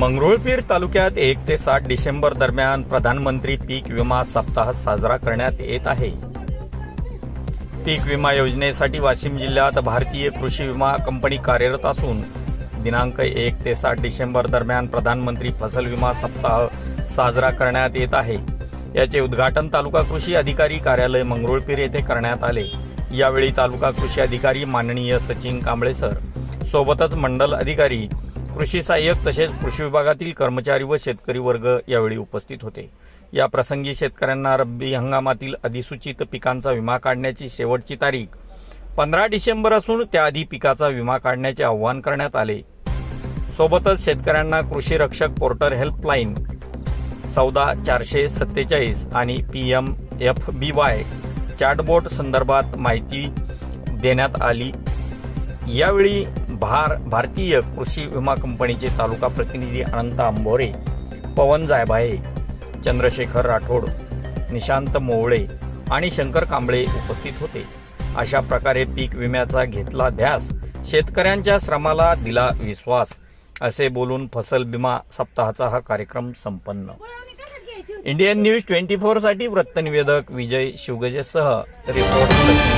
मंगरुळपीर तालुक्यात एक ते सात डिसेंबर दरम्यान प्रधानमंत्री पीक विमा सप्ताह साजरा करण्यात येत आहे. पीक विमा योजनेसाठी वाशिम जिल्ह्यात भारतीय कृषी विमा कंपनी कार्यरत असून दिनांक एक ते सात डिसेंबर दरम्यान प्रधानमंत्री फसल विमा सप्ताह साजरा करण्यात येत आहे. याचे उद्घाटन तालुका कृषी अधिकारी कार्यालय मंगरुळपीर येथे करण्यात आले. यावेळी तालुका कृषी अधिकारी माननीय सचिन कांबळेसर सोबतच मंडल अधिकारी कृषी सहाय्यक तसेच कृषी विभागातील कर्मचारी व शेतकरी वर्ग यावेळी उपस्थित होते. या प्रसंगी शेतकऱ्यांना रब्बी हंगामातील अधिसूचित पिकांचा विमा काढण्याची शेवटची तारीख पंधरा डिसेंबर असून त्याआधी पिकाचा विमा काढण्याचे आवाहन करण्यात आले. सोबतच शेतकऱ्यांना कृषी रक्षक पोर्टर हेल्पलाईन चौदा चारशे सत्तेचाळीस आणि P M F B Y chatbot संदर्भात माहिती देण्यात आली. यावेळी भार भारतीय कृषी विमा कंपनीचे तालुका प्रतिनिधी अनंत आंबोरे पवन जायभाये चंद्रशेखर राठोड निशांत मोवळे आणि शंकर कांबळे उपस्थित होते. अशा प्रकारे पीक विम्याचा घेतला ध्यास शेतकऱ्यांच्या श्रमाला दिला विश्वास असे बोलून फसल विमा सप्ताहाचा हा कार्यक्रम संपन्न. इंडियन न्यूज ट्वेंटी फोरसाठी वृत्तनिवेदक विजय शिवगजेसह रिपोर्ट